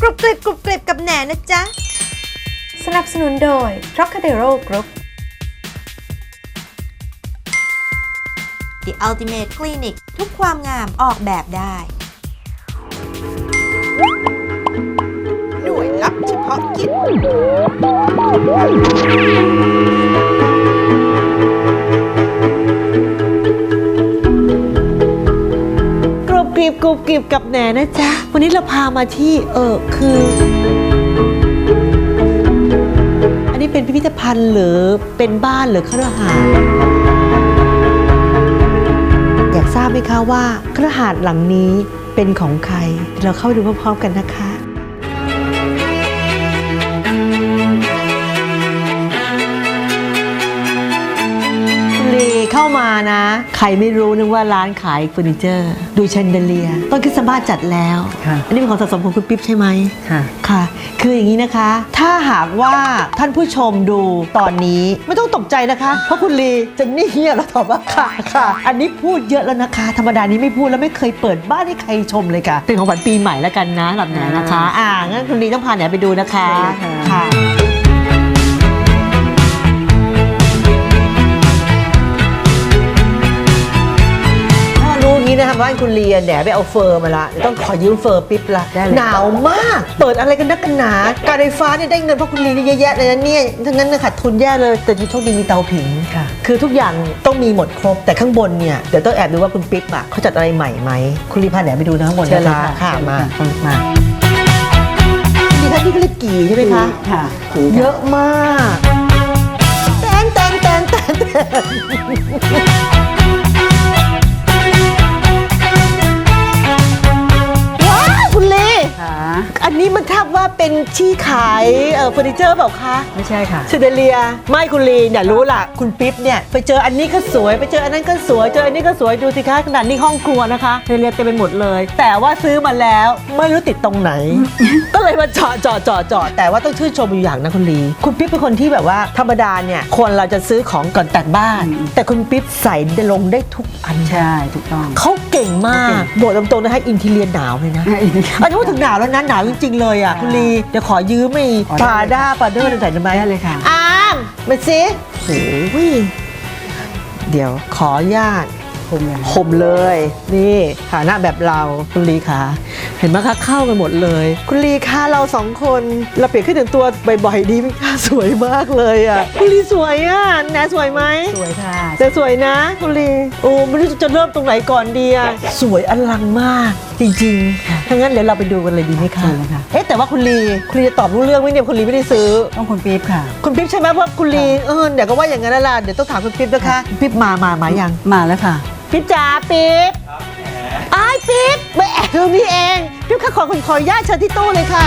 กรุบกริบกรุบกริบกับแหนนะจ๊ะ สนับสนุนโดย Trocadero Group The Ultimate Clinic ทุกความงามออกแบบได้ หน่วยลับเฉพาะกิจกรุบกริบกรุบกริบกับแหนนะจ๊ะ วันนี้เราพามาที่เออคือ อันนี้เป็นพิพิธภัณฑ์หรือเป็นบ้านหรือคฤหาสน์อยากทราบไหมคะว่าคฤหาสน์หลังนี้เป็นของใคร เราเข้าไปดูพร้อมๆกันนะคะ เข้ามานะ ใครไม่รู้นึกว่าร้านขายเฟอร์นิเจอร์ ดูเชนเดเลีย ต้นคริสต์มาสจัดแล้ว ค่ะอันนี้เป็นของสะสมของคุณปิ๊บใช่ไหมค่ะ ค่ะ คืออย่างนี้นะคะ ถ้าหากว่าท่านผู้ชมดูตอนนี้ไม่ต้องตกใจนะคะ เพราะคุณลีจะนิ่งเงียบแล้วตอบว่าค่ะค่ะ อันนี้พูดเยอะแล้วนะคะ ธรรมดานี้ไม่พูดแล้วไม่เคยเปิดบ้านให้ใครชมเลยค่ะ เป็นของขวัญปีใหม่แล้วกันนะแบบไหนนะคะ อ่างั้นคุณลีต้องพาแหนไปดูนะคะได้ค่ะ ค่ะถ้ารู้อย่างนี้นะคะบ้านคุณเรียนแหนไปเอาเฟอร์มาละเดี๋ยวต้องขอยืมเฟอร์ปิ๊บละได้เลย หนาวมาก เปิดอะไรกันนักกันหนา การไฟฟ้าเนี่ยได้เงินเพราะคุณเรียนเยอะแยะเลยนะเนี่ยทั้งนั้นเนี่ยขาดทุนแย่เลยแต่ดีโชคดีมีเตาผิง ค่ะ คือทุกอย่างต้องมีหมดครบแต่ข้างบนเนี่ยเดี๋ยวต้องแอบดูว่าคุณปิ๊บอะเขาจัดอะไรใหม่ไหมคุณรีพาแหนไปดูนะข้างบนเชิญเลยนะคะค่ะค่ะเชิญเลยมาค่ะมาดีท่านที่เขาเรียกกี่ใช่ไหมคะ ค่ะ เยอะมากแตนแตนแตนแตนแตน ที่ขายเอ่อเฟอร์นิเจอร์เปล่าคะไม่ใช่ค่ะเชเดเลีย ไม่คุณลีเนี่ยรู้ล่ะ คุณปิ๊บเนี่ย ไปเจออันนี้ก็สวยไปเจออันนั้นก็สวยเจออันนี้ก็สวยดูสิคะขนาดนี้ห้องครัวนะคะเชเดเลียเต็มไปหมดเลย แต่ว่าซื้อมาแล้วไม่รู้ติดตรงไหน ก็เลยมาเจาะเจาะเจาะเจาะแต่ว่าต้องชื่นชมอยู่อย่างนะคุณลี คุณปิ๊บเป็นคนที่แบบว่าธรรมดาเนี่ยคนเราจะซื้อของก่อนแต่งบ้านอืมแต่คุณปิ๊บใส่ลงได้ทุกอันใช่ถูกต้อง เขาเก่งมากบอกตรงๆนะคะอินทีเรียหนาวเลยนะอินทีเรียอันนี้พูดถึงหนาวแล้วนะหนาวจริงๆเลยอะคุณลีเดี๋ยวขอยืมไม่อ๋อปได้ลาเลยด้าปลาเดอร์ใส่ได้ไหมได้เลยค่ะอามมาสิโอ้ยเดี๋ยวขออนุญาตคุมเลยห่มเลย นี่ฐานะแบบเราคุณลีคะเห็นไหมคะเข้ากันหมดเลย คุณลีคะเราสองคนเราเปลี่ยนขึ้นถึงตัวบ่อยๆดีไหมคะสวยมากเลยอะคุณลีสวยอะแหนสวยไหมสวยค่ะแต่สวยนะคุณลีโอ้ไม่รู้จะเริ่มตรงไหนก่อนดีอะสวยอลังมากจริงๆถ้างั้นเดี๋ยวเราไปดูกันเลยดีไหมคะเชิญเลยค่ะ เอ๊ะแต่ว่าคุณลีคุณลีจะตอบรู้เรื่องไหมเนี่ยคุณลีไม่ได้ซื้อ ต้องคุณปี๊บค่ะ คุณปิ๊บใช่ไหมเพราะคุณลีเออเดี๋ยวก็ว่าอย่างนั้นแล้วล่ะเดี๋ยวต้องถามคุณปิ๊บนะคะคุณปิ๊บมามามายังมาแล้วค่ะ ปิ๊บจ๋าปิ๊บอ้ายปิ๊บมาแอบตรงนี้เองปิ๊บค่ะขอคุณขออนุญาตเชิญที่ตู้เลยค่ะ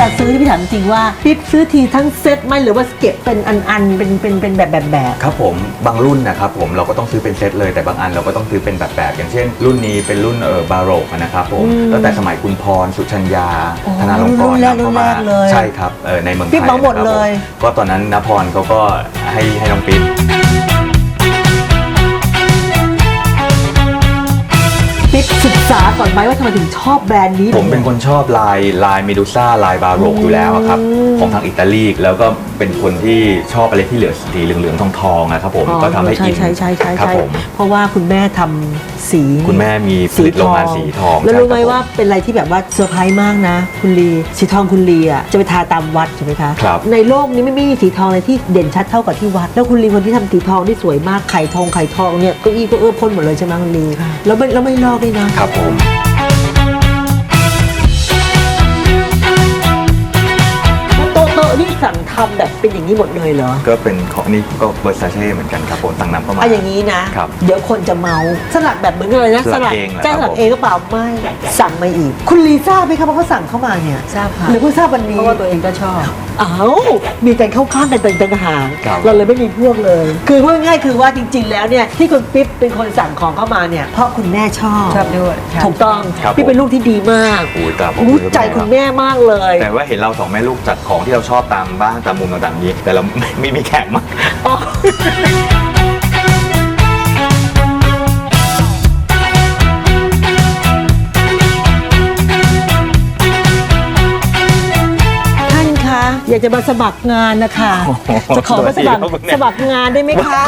ลาซื้อที่พี่ถามจริงๆว่าปิ๊บซื้อทีทั้งเซ็ตไหมหรือว่าเก็บเป็นอันๆเป็นเป็นเป็นแบบแบบแบบครับผมบางรุ่นนะครับผมเราก็ต้องซื้อเป็นเซตเลยแต่บางอันเราก็ต้องซื้อเป็นแบบแบบอย่างเช่น รุ่นนี้เป็นรุ่นเออบาโรกนะครับผมตั้งแต่สมัยคุณพรสุชัญญาโอ้ธนาลงกรุ่รนแรกนำเข้ารุ่นมาแรกเลยใช่ครับเออในเมืองไทปิ๊ยบเหมาหมดนะครับเลย ก็ตอนนั้นนพรเขาก็ให้ให้น้องปิ๊บ ษาก่อนไหมว่าทำไมถึงชอบแบรนด์นี้ ผมเป็นคนชอบลายลายเมดูซ่าลายบาโรกอยู่แล้วอะครับอืมของทางอิตาลีแล้วก็เป็นคนที่ชอบอะไรที่เหลือสีเหลืองๆทองๆนะครับผมก็ทำให้ใช่อินใช่ใช่ใช่ครับใช่ผมเพราะว่าคุณแม่ทำสีคุณแม่มีผลิตโรงงานสีทองแล้วรู้ไหมใช่ครับว่าเป็นอะไรที่แบบว่าเซอร์ไพรส์มากนะ คุณลีสีทองคุณลีอะจะไปทาตามวัดใช่ไหมคะครับ ในโลกนี้ไม่มีสีทองอะไรที่เด่นชัดเท่ากับที่วัด แล้วคุณลีคนที่ทำสีทองที่สวยมากไข่ทองไข่ทองเนี่ยเก็อี้ก็เอื้อพ่นหมดเลยใช่ไหมคุณลีแล้วไม่แล้วไม่ลอกด้วยนะครับผมแเป็นอย่างนี้หมดเลยเหรอก็เป็นของนี่ก็เบอร์ซาเช่เหมือนกันครับผมสั่งนำเข้ามา เอาอย่างนี้นะ ครับเดี๋ยวคนจะเมาสลัดแบบเหมือนกันเลยนะสลัดเองเหรอจ้าครับสลัดผมเองก็เปล่าไม่สั่งมาอีก คุณลีทราบไหมครับว่าเขาสั่งเข้ามาเนี่ยทราบค่ะหรือเพิ่งทราบวันนี้เพราะว่าตัวเองก็ชอบอ้าวมีการเข้าข้างกันต่างหากครับ เราเลยไม่มีพวกเลย คือพูดง่ายๆคือว่าจริง ๆ แล้วเนี่ยที่คุณปิ๊บเป็นคนสั่งของเข้ามาเนี่ยเพราะคุณแม่ชอบชอบด้วยใช่ถูกต้องครับพี่เป็นลูกที่ดีมากโอ้ยตาผม รู้ใจคุณแม่มากเลย แต่ว่าเห็นเราสองแม่ลูกจัดของที่เราชอบตามบ้านตามมุมต่างๆามนี้ แต่เราไม่ไม,มีแขกมาท่านคะ อยากจะมาสมัครงานนะคะ จะขอมาสมัครสมัครงานได้ไหมคะ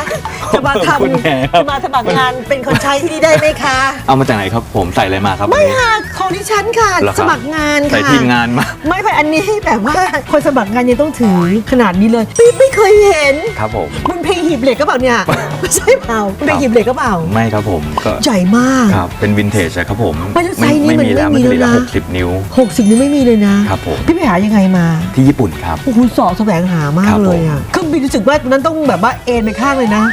จะมาทคุณแม่คำรับจะมาสมัครงานเป็นคนใช้ที่นี่ได้ไหมคะ เอามาจากไหนครับผมใส่อะไรมาครับไม่วันนี้ ค่ะของดิฉันค่ะ เหรอคสรับมัครงานใส่ค่ะทีมงานมา ไม่ไปอันนี้แบบว่าคนสมัครงานยังต้องถือขนาดนี้เลยไม่ไม่เคยเห็นครับผมมันเพลงหีบเหล็กก็เปล่าเนี่ยไม่ใช่เปล่ามันเพลงหีบเหล็กก็เปล่าไม่ครับผมก็ใหญ่มาก ครับเป็นวินเทจอะครับผมไม่แล้วไซส์นี้ไม่มันมีแล้วไม่มันมีจะเหลืแล้อวนะ หกสิบนิ้ว 60นี่ไม่มีเลยนะครับผม พี่ไปหายังไงมาที่ญี่ปุ่นครับ โอ้โหสอบแสวงหามากครับเลยอะเครื่องบินรู้สึกว่าตอนนั้นต้องแบบว่าเอ็นไปข้างเลยนะ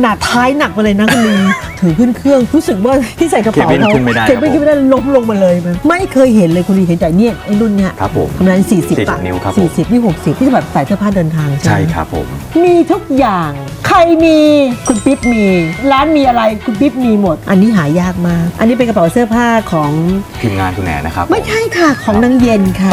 หนาท้ายหนักไปเลยนะคุณลี ถือขึ้นเครื่องรู้สึกว่าที่ใส่กระเป๋าเคบินเขาขึ้นไม่ได้เคบินครับผมขึ้นไม่ได้ล้มลงมาเลยมันไม่เคยเห็นเลยคุณลีเห็นแต่เนี่ยไอ้รุ่นเนี้ยครับผม ประมาณ40 40ปะนิ้วครับผม40นี่60ที่จะแบบใส่เสื้อผ้าเดินทางใช่ใช่ไหมครับผม มีทุกอย่าง ใครมีคุณปิ๊บมี ร้านมีอะไรคุณปิ๊บมีหมด อันนี้หายากมาก อันนี้เป็นกระเป๋าเสื้อผ้าของ ทีมงานคุณแหนนะครับไม่ใช่ค่ะของนางเย็นค่ะ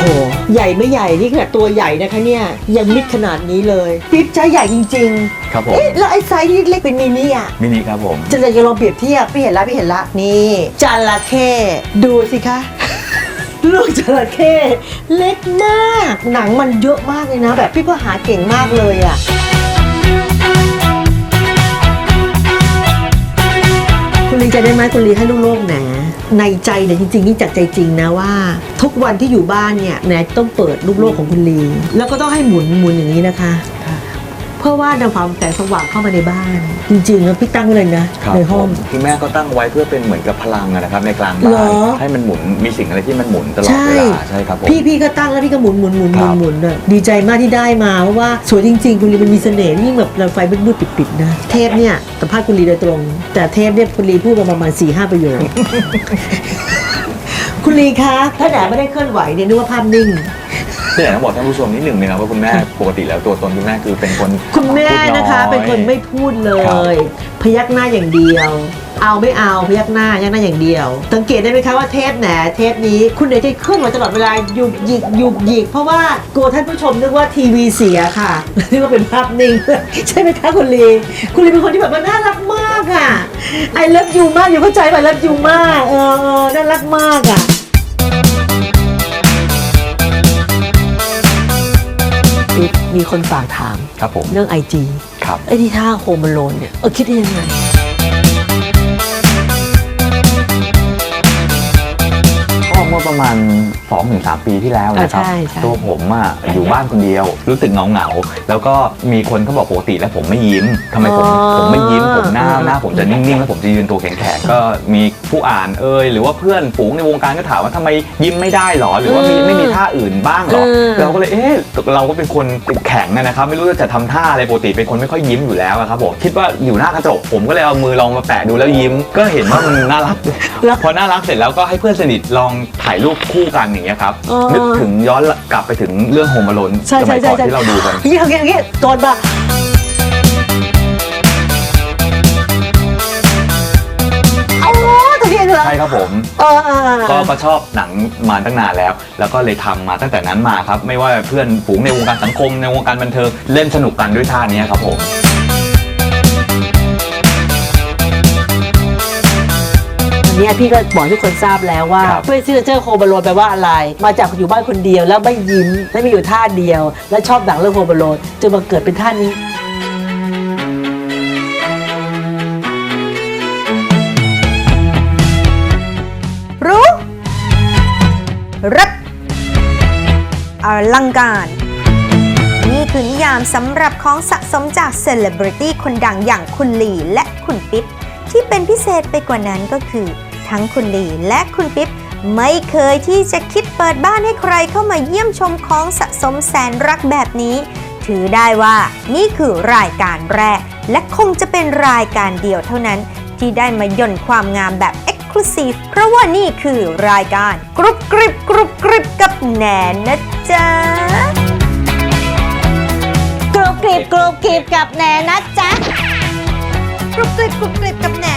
โอ้โห ใหญ่ไม่ใหญ่นี่ขนาดตัวใหญ่นะคะเนี่ย ยังมิดขนาดนี้เลยปิ๊บใช้ใหญ่จริงครับผๆมเอ๊ะแล้วไอ้ไซส์ที่เล็กเป็นมินิอะ มินิครับผม จะเลยจะลองเปรียบเทียบพี่เห็นละพี่เห็นละนี่จระเข้ดูสิคะ ลูกจระเข้เล็กมาก หนังมันเยอะมากเลยนะ แบบพี่ก็หาเก่งมากเลยอะคุณลีจะได้ไหมคุณลีให้ลูกโลกแหน ในใจเนี่ยจริงๆนี่จากใจจริงนะว่า ทุกวันที่อยู่บ้านเนี่ยแหนต้องเปิดลูกโลกของคุณลี แล้วก็ต้องให้หมุนหมุนอย่างนี้นะคะ เพื่อว่านำความแสงสว่างเข้ามาในบ้าน จริงๆแล้วพี่ตั้งไว้เลยนะ ครับในห้อง ผมคือแม่ก็ตั้งไว้เพื่อเป็นเหมือนกับพลังอะนะครับในกลางเหรบ้าน อ ให้มันหมุนมีสิ่งอะไรที่มันหมุนตลอดใช่เวลาใช่ครับผม พี่พี่ก็ตั้งแล้วพี่ก็หมุนหมุนหมุนหคมุรันบหมุนอะดีใจมากที่ได้มาเพราะว่าสวยจริงๆ คุณลีมันมีเสน่ห์ยิ่งแบบเราไฟมืดๆปิดๆนะ เทปเนี่ยสัมภาษณ์คุณลีโดยตรง แต่เทปเนี่ยคุณลีพูดมาประมาณ4ี่ห้าประโยค คุณลีคะถ้าแหนไม่ได้เคลื่อนไหวเนี่ยนึกว่าภาพนิ่ง ที่ไหนต้องบอกท่านผู้ชมนิดหนึ่งนะครับว่าคุณแม่ปกติแล้วตัวตนคุณแม่คือเป็นคนคุณแม่พูดอย นะคะ เป็นคนไม่พูดเลครับย พยักหน้าอย่างเดียว เอาไม่เอาพยักหน้าพยักหน้าอย่างเดียว สังเกตได้ไหมคะว่าเทปแหนเทปนี้คุณเดชจะเคลื่อนไหวตลอดเวลาหยุกหยิกหยุกหยิก เพราะว่ากลัวท่านผู้ชมนึกว่าทีวีเสียค่ะ นึกว่าเป็นภาพนิ่ง ใช่ไหมคะคุณลีคุณลีเป็นคนที่แบบว่าน่ารักมากอะไอเลิฟยูมากอยู่เข้าใจป่ะเลิฟยูมากเออเออน่ารักมากอะ ปิ๊บมีคนฝากถาม ครับผม เรื่องไอจีครับ ไอ้ที่ท่าโฮมโลนเนี่ย เออคิดได้ยังไง ก็เมื่อประมาณ 2-3 ปีที่แล้วนะครับ อ่าใช่ใช่ ตัวผมอะอยู่บ้านคนเดียว รู้สึกเหงาเหงาๆแล้วก็มีคนเขาบอกปกติแล้วผมไม่ยิ้มทำไมผมผมไม่ยิ้มผมหน้าหน้าผมจะนิ่งๆ แล้วผมจะยืนตัวแข็งๆก็มีผู้อ่านเอ่ยหรือว่าเพื่อนฝูงในวงการก็ถามว่าทำไมยิ้มไม่ได้หรอ หรือว่ามีไม่มีท่าอื่นบ้างหรอเออเราก็เลย เอ๊ะ เราก็เป็นคนแข็งอะนะครับ ไม่รู้จะทำท่าอะไรปกติ เป็นคนไม่ค่อยยิ้มอยู่แล้วอะครับผม คิดว่าอยู่หน้ากระจก ผมก็เลยเอามือลองมาแปะดูแล้วยิ้ม ก็เห็นว่ามันน่ารัก แล้ว พอน่ารักเสร็จแล้วก็ให้เพื่อนสนิทลองถ่ายรูปคู่กันอย่างเงี้ยครับเออนึกถึงย้อนกลับไปถึงเรื่องโฮม a ลนใช่สใช่มัยใช่ก่อนใช่ที่เราดูกันอย่างนี้อย่างนี้อย่างนี้ตอนมาเอาตรงนี้เหรอใช่ครับผม เออเออเออ ก็ก็ชอบหนังมาตั้งนานแล้ว แล้วก็เลยทำมาตั้งแต่นั้นมาครับ ไม่ว่าเพื่อนฝูงในวงการสังคมในวงการบันเทิงเล่นสนุกกันด้วยท่านี้ครับผม นเนี้ยพี่ก็บอกให้ทุกคนทราบแล้วว่าครับด้วยซิกเนเจอร์โฮมโลนแปลว่าอะไร มาจากอยู่บ้านคนเดียวแล้วไม่ยิ้มและมีอยู่ท่าเดียว และชอบหนังเรื่องโฮมโลนจนมาเกิดเป็นท่านี้รู้รัดอลังการ นี่คือนิยามสำหรับของสะสมจากเซเลบริตี้คนดังอย่างคุณลีและคุณปิ๊บที่เป็นพิเศษไปกว่านั้นก็คือ ทั้งคุณลีและคุณปิ๊บไม่เคยที่จะคิดเปิดบ้านให้ใครเข้ามาเยี่ยมชมของสะสมแสนรักแบบนี้ ถือได้ว่านี่คือรายการแรก และคงจะเป็นรายการเดียวเท่านั้น ที่ได้มาย่นความงามแบบ Exclusive เพราะว่านี่คือรายการกรุบกริบกรุบกริบกับแหนนนะจ๊ะกรุบกริบกรุบกริบกับแหนนะจ๊ะกรุบกริบกรุบกริบกับแหน